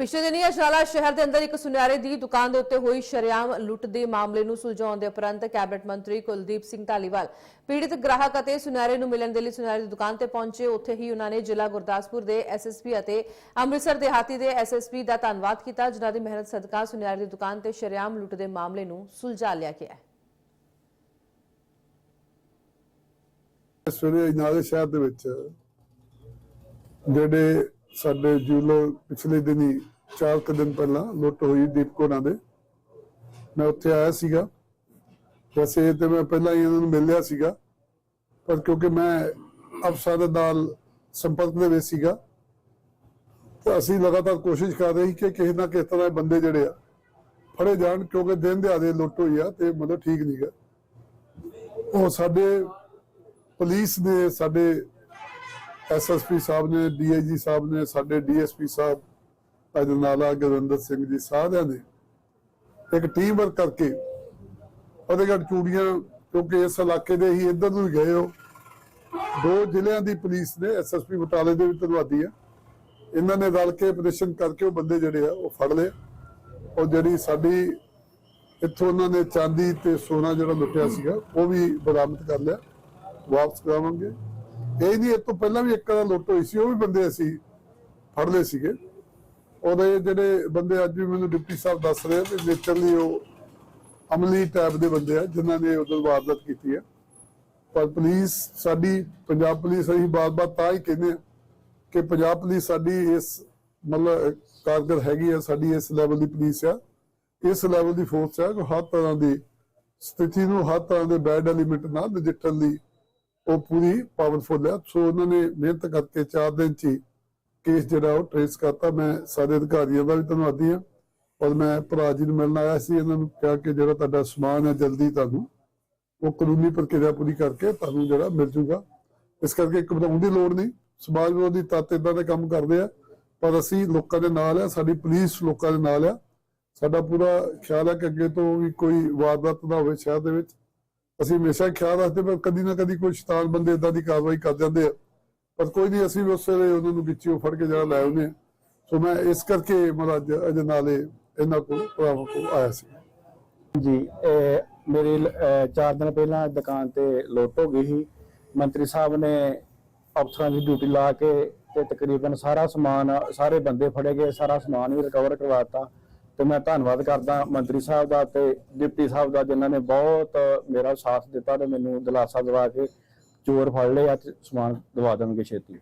ਪਿਛਲੇ ਦਿਨੀ ਅਜਨਾਲਾ ਸ਼ਹਿਰ ਦੇ ਅੰਦਰ ਇੱਕ ਸੁਨਿਆਰੇ ਦੀ ਦੁਕਾਨ ਦੇ ਉੱਤੇ ਹੋਈ ਸ਼ਰੇਆਮ ਲੁੱਟ ਦੇ ਮਾਮਲੇ ਨੂੰ ਸੁਲਝਾਉਣ ਦੇ ਉਪਰੰਤ ਕੈਬਨਿਟ ਮੰਤਰੀ ਕੁਲਦੀਪ ਸਿੰਘ ਢਾਲੀਵਾਲ ਪੀੜਿਤ ਗ੍ਰਾਹਕ ਅਤੇ ਸੁਨਿਆਰੇ ਨੂੰ ਮਿਲਣ ਦੇ ਲਈ ਸੁਨਿਆਰੇ ਦੀ ਦੁਕਾਨ ਤੇ ਪਹੁੰਚੇ। ਉੱਥੇ ਹੀ ਉਹਨਾਂ ਨੇ ਜ਼ਿਲ੍ਹਾ ਗੁਰਦਾਸਪੁਰ ਦੇ ਐਸਐਸਪੀ ਅਤੇ ਅੰਮ੍ਰਿਤਸਰ ਦੇਹਾਤੀ ਦੇ ਐਸਐਸਪੀ ਦਾ ਧੰਨਵਾਦ ਕੀਤਾ, ਜਿਨ੍ਹਾਂ ਦੀ ਮਿਹਨਤ ਸਦਕਾ ਸੁਨਿਆਰੇ ਦੀ ਦੁਕਾਨ ਤੇ ਸ਼ਰੇਆਮ ਲੁੱਟ ਦੇ ਮਾਮਲੇ ਨੂੰ ਸੁਲਝਾ ਲਿਆ ਗਿਆ ਹੈ। ਇਸ ਵੇਲੇ ਸ਼ਹਿਰ ਦੇ ਵਿੱਚ ਜਿਹੜੇ ਸਾਡੇ ਜੂਲਰ ਪਿਛਲੇ ਦਿਨੀ ਚਾਰ ਦਿਨ ਪਹਿਲਾਂ ਲੁੱਟ ਹੋਈ ਦੀਪਕੋਨਾ ਦੇ। ਮੈਂ ਉੱਥੇ ਆਇਆ ਸੀਗਾ। ਵੈਸੇ ਤੇ ਮੈਂ ਪਹਿਲਾਂ ਹੀ ਇਹਨਾਂ ਨੂੰ ਮਿਲ ਸੀਗਾ। ਪਰ ਕਿਉਂਕਿ ਮੈਂ ਅਫਸਰ ਨਾਲ ਸੰਪਰਕ ਦੇ ਵਿੱਚ ਸੀਗਾ, ਤਾਂ ਅਸੀਂ ਲਗਾਤਾਰ ਕੋਸ਼ਿਸ਼ ਕਰ ਰਹੇ ਸੀ ਕਿ ਕਿਸੇ ਨਾ ਕਿਸੇ ਤਰ੍ਹਾਂ ਬੰਦੇ ਜਿਹੜੇ ਆ, ਫੜੇ ਜਾਣ ਕਿਉਂਕਿ ਦਿਨ ਦਿਹਾੜੇ ਲੁੱਟ ਹੋਈ ਆ ਤੇ ਮਤਲਬ ਠੀਕ ਨਹੀਂਗਾ ਉਹ ਸਾਡੇ ਪੁਲਿਸ ਨੇ ਸਾਡੇ ਐਸਐਸਪੀ ਸਾਹਿਬ ਨੇ ਡੀਆਈਜੀ ਸਾਹਿਬ ਨੇ, ਸਾਡੇ ਡੀਐਸਪੀ ਸਾਹਿਬ ਅਜਨਾਲਾ ਗੁਰਵਿੰਦਰ ਸਿੰਘ ਜੀ ਸਾਰਿਆਂ ਨੇ ਇੱਕ ਟੀਮ ਵਰਕ ਕਰਕੇ ਫਤਿਹਗੜ੍ਹ ਚੂੜੀਆਂ, ਕਿਉਂਕਿ ਇਸ ਇਲਾਕੇ ਦੇ ਹੀ ਇੱਧਰ ਨੂੰ ਗਏ ਹੋ। ਦੋ ਜ਼ਿਲ੍ਹਿਆਂ ਦੀ ਪੁਲਿਸ ਨੇ ਐਸਐਸਪੀ ਬਟਾਲੇ ਦੇ ਵੀ ਧੰਨਵਾਦੀ ਆ ਇਹਨਾਂ ਨੇ ਰਲ ਕੇ ਆਪਰੇਸ਼ਨ ਕਰਕੇ ਉਹ ਬੰਦੇ ਜਿਹੜੇ ਆ, ਉਹ ਫੜ ਲਏ। ਉਹ ਜਿਹੜੀ ਸਾਡੀ, ਇੱਥੋਂ ਉਹਨਾਂ ਨੇ ਚਾਂਦੀ ਤੇ ਸੋਨਾ ਜਿਹੜਾ ਲੁੱਟਿਆ ਸੀਗਾ, ਉਹ ਵੀ ਬਰਾਮਦ ਕਰ ਲਿਆ। ਵਾਪਸ ਕਰਾਵਾਂਗੇ। ਇਹ ਨਹੀਂ, ਇਹ ਤੋਂ ਪਹਿਲਾਂ ਵੀ ਇੱਕ ਦਾ ਲੁੱਟ ਹੋਈ ਸੀ, ਉਹ ਵੀ ਬੰਦੇ ਅਸੀਂ ਫੜ ਲਏ ਸੀਗੇ। ਉਹਦੇ ਜਿਹੜੇ ਬੰਦੇ ਅੱਜ ਵੀ ਮੈਨੂੰ ਡਿਪਟੀ ਸਾਹਿਬ ਦੱਸ ਰਹੇ ਆ ਕਿ ਲਿਟਰਲੀ ਉਹ ਅਮਲੀ ਟਾਈਪ ਦੇ ਬੰਦੇ ਆ, ਜਿਨ੍ਹਾਂ ਨੇ ਉਦੋਂ ਵਾਰਦਾਤ ਕੀਤੀ ਹੈ ਪਰ ਪੁਲਿਸ ਸਾਡੀ, ਪੰਜਾਬ ਪੁਲਿਸ ਅਸੀਂ ਬਾਰ-ਬਾਰ ਤਾਂ ਹੀ ਕਹਿੰਦੇ ਆ ਕਿ ਪੰਜਾਬ ਪੁਲਿਸ ਸਾਡੀ ਇਸ ਮਤਲਬ ਕਾਰਗਰ ਹੈਗੀ ਆ, ਸਾਡੀ ਇਸ ਲੈਵਲ ਦੀ ਪੁਲਿਸ ਆ। ਇਸ ਲੈਵਲ ਦੀ ਫੋਰਸ ਆ ਕਿ ਹਰ ਤਰ੍ਹਾਂ ਦੀ ਸਥਿਤੀ ਨੂੰ ਹਰ ਤਰ੍ਹਾਂ ਦੇ ਬੈਡ ਐਲੀਮੈਂਟ ਨਾਲ ਨਜਿੱਠਣ ਲਈ ਉਹ ਪੂਰੀ ਪਾਵਰਫੁਲ ਹੈ। ਸੋ ਉਹਨਾਂ ਨੇ ਮਿਹਨਤ ਕਰਕੇ 4 ਦਿਨ ਚ ਕੇਸ ਜਿਹੜਾ ਉਹ ਟ੍ਰੇਸ ਕਰਤਾ। ਮੈਂ ਸਾਰੇ ਅਧਿਕਾਰੀਆਂ ਦਾ ਵੀ ਧੰਨਵਾਦੀ ਹਾਂ। ਔਰ ਮੈਂ ਭਰਾ ਜੀ ਨੂੰ ਮਿਲਣ ਆਇਆ ਸੀ। ਇਹਨਾਂ ਨੂੰ ਕਿਹਾ ਕਿ ਜਿਹੜਾ ਤੁਹਾਡਾ ਸਮਾਨ ਹੈ ਜਲਦੀ ਤੁਹਾਨੂੰ ਉਹ ਕਾਨੂੰਨੀ ਪ੍ਰਕਿਰਿਆ ਪੂਰੀ ਕਰਕੇ ਤੁਹਾਨੂੰ ਜਿਹੜਾ ਮਿਲ ਜੂਗਾ। ਇਸ ਕਰਕੇ ਘਬਰਾਉਣ ਦੀ ਲੋੜ ਨਹੀਂ। ਸਮਾਜ ਵਿਰੋਧੀ ਤੱਤ ਇਦਾਂ ਦੇ ਕੰਮ ਕਰਦੇ ਆ। ਪਰ ਅਸੀਂ ਲੋਕਾਂ ਦੇ ਨਾਲ ਆ। ਸਾਡੀ ਪੁਲਿਸ ਲੋਕਾਂ ਦੇ ਨਾਲ ਆ। ਸਾਡਾ ਪੂਰਾ ਖਿਆਲ ਹੈ ਕਿ ਅੱਗੇ ਤੋਂ ਵੀ ਕੋਈ ਵਾਰਦਾਤ ਨਾ ਹੋਵੇ ਸ਼ਹਿਰ ਦੇ ਵਿੱਚ। ਅਸੀਂ ਹਮੇਸ਼ਾ ਖਿਆਲ ਰੱਖਦੇ ਪਰ ਕਦੀ ਨਾ ਕਦੀ ਕੋਈ ਸ਼ੈਤਾਨ ਬੰਦੇ ਇਦਾਂ ਦੀ ਕਾਰਵਾਈ ਕਰ ਜਾਂਦੇ ਆ। ਪਰ ਕੋਈ ਨਹੀਂ, ਅਸੀਂ ਉਸ ਵੇਲੇ ਉਹਨਾਂ ਨੂੰ ਵਿੱਚੋਂ ਫੜ ਕੇ ਜਿਹੜਾ ਲੈ ਆਉਂਦੇ ਸੋ ਮੈਂ ਇਸ ਕਰਕੇ ਮਹਾਰਾਜ ਅਜੇ ਨਾਲੇ ਇਹਨਾਂ ਕੋਲ, ਭਰਾਵਾਂ ਕੋਲ ਆਇਆ ਸੀ। ਜੀ ਮੇਰੀ 4 ਦਿਨ ਪਹਿਲਾਂ ਦੁਕਾਨ ਤੇ ਲੁੱਟ ਹੋ ਗਈ ਸੀ। ਮੰਤਰੀ ਸਾਹਿਬ ਨੇ ਅਫਸਰਾਂ ਦੀ ਡਿਊਟੀ ਲਾ ਕੇ ਤੇ ਤਕਰੀਬਨ ਸਾਰਾ ਸਮਾਨ, ਸਾਰੇ ਬੰਦੇ ਫੜੇ ਗਏ, ਸਾਰਾ ਸਮਾਨ ਵੀ ਰਿਕਵਰ ਕਰਵਾਤਾ ਤੇ ਮੈਂ ਧੰਨਵਾਦ ਕਰਦਾ ਮੰਤਰੀ ਸਾਹਿਬ ਦਾ ਤੇ ਡਿਪਟੀ ਸਾਹਿਬ ਦਾ, ਜਿਨ੍ਹਾਂ ਨੇ ਬਹੁਤ ਮੇਰਾ ਸਾਥ ਦਿੱਤਾ ਤੇ ਮੈਨੂੰ ਦਿਲਾਸਾ ਦਿਵਾ ਕੇ ਚੋਰ ਫੜ ਲਏ, ਅੱਜ ਸਮਾਨ ਦਵਾ ਦੇਣਗੇ ਛੇਤੀ।